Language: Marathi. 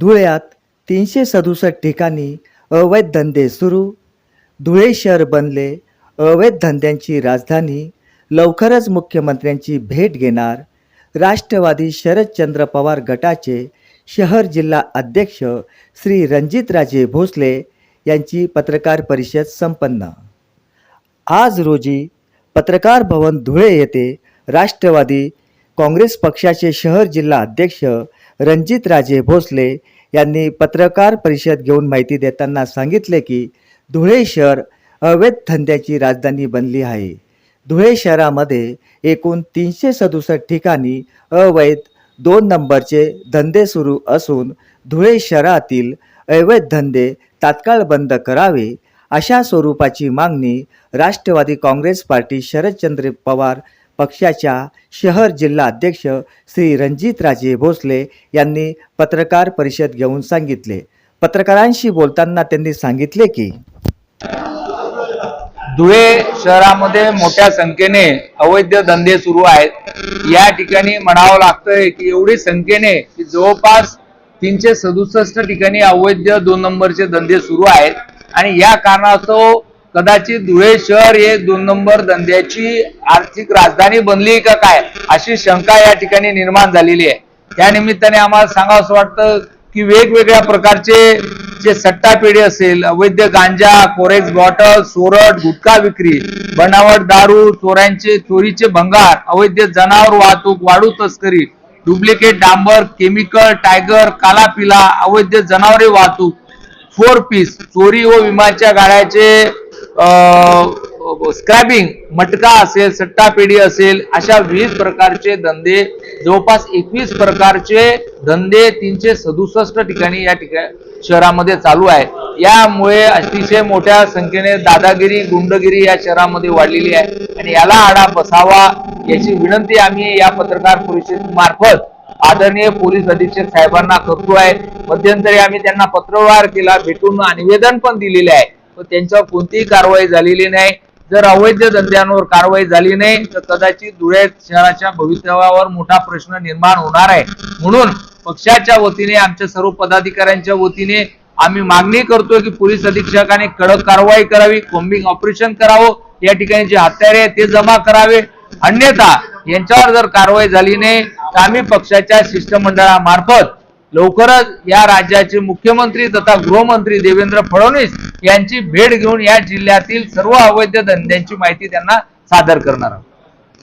धुळ्यात तीनशे सदुसष्ट ठिकाणी अवैध धंदे सुरू. धुळे शहर बनले अवैध धंद्यांची राजधानी लवकरच मुख्यमंत्र्यांची भेट घेणार राष्ट्रवादी शरदचंद्र पवार गटाचे शहर जिल्हा अध्यक्ष श्री रणजितराजे भोसले यांची पत्रकार परिषद संपन्न. आज रोजी पत्रकार भवन धुळे येथे राष्ट्रवादी काँग्रेस पक्षाचे शहर जिल्हा अध्यक्ष रणजितराजे भोसले यांनी पत्रकार परिषद घेऊन माहिती देताना सांगितले की धुळे शहर अवैध धंद्याची राजधानी बनली आहे. धुळे शहरामध्ये एकूण तीनशे सदुसष्ट ठिकाणी अवैध दोन नंबरचे धंदे सुरू असून धुळे शहरातील अवैध धंदे तात्काळ बंद करावे अशा स्वरूपाची मागणी राष्ट्रवादी काँग्रेस पार्टी शरदचंद्र पवार पक्षाच्या शहर जिल्हा अध्यक्ष श्री रणजितराजे भोसले यांनी पत्रकार परिषद घेऊन सांगितले. पत्रकारांशी बोलताना त्यांनी सांगितले की धुळे शहरामध्ये मोठ्या संख्येने अवैध धंदे सुरू आहेत. या ठिकाणी म्हणावं लागतंय की एवढी संख्येने की जवळपास तीनशे सदुसष्ट ठिकाणी अवैध दोन नंबरचे धंदे सुरू आहेत. आणि या कारणास्तव कदाचित धुळे शहर हे दोन नंबर धंद्याची आर्थिक राजधानी बनली का काय अशी शंका या ठिकाणी निर्माण झालेली आहे. त्या निमित्ताने आम्हाला सांगावं असं वाटतं की वेगवेगळ्या प्रकारचे जे सट्टा पेढी असेल अवैध गांजा कोरेक्स बॉटल सोरट गुटखा विक्री बनावट दारू चोऱ्यांचे चोरीचे भंगार अवैध जनावर वाहतूक वाढू तस्करी डुप्लिकेट डांबर केमिकल टायगर काला पिला अवैध जनावरे वाहतूक फोर पीस चोरी व विमाच्या गाड्याचे स्क्रॅबिंग मटका असेल सट्टापेढी असेल अशा वीस प्रकारचे धंदे जवळपास एकवीस प्रकारचे धंदे तीनशे सदुसष्ट ठिकाणी या ठिकाणी शहरामध्ये चालू आहे. यामुळे अतिशय मोठ्या संख्येने दादागिरी गुंडगिरी या शहरामध्ये वाढलेली आहे. आणि याला आडा बसावा याची विनंती आम्ही या पत्रकार परिषद मार्फत आदरणीय पोलीस अधीक्षक साहेबांना करतो आहे. मध्यंतरी आम्ही त्यांना पत्रव्यवहार केला भेटून निवेदन पण दिलेले आहे. व त्यांच्यावर कोणतीही कारवाई झालेली नाही. जर अवैध धंद्यांवर कारवाई झाली नाही तर कदाचित धुळे शहराच्या भवितव्यावर मोठा प्रश्न निर्माण होणार आहे. म्हणून पक्षाच्या वतीने आमच्या सर्व पदाधिकाऱ्यांच्या वतीने आम्ही मागणी करतोय की पोलीस अधीक्षकाने कडक कारवाई करावी कोम्बिंग ऑपरेशन करावं या ठिकाणी जे हत्यारे आहेत ते जमा करावे. अन्यथा यांच्यावर जर कारवाई झाली नाही तर आम्ही पक्षाच्या शिष्टमंडळामार्फत लवकरच या राज्याचे मुख्यमंत्री तथा गृहमंत्री देवेंद्र फडणवीस यांची भेट घेऊन या जिल्ह्यातील सर्व अवैध धंद्यांची माहिती त्यांना सादर करणार आहोत.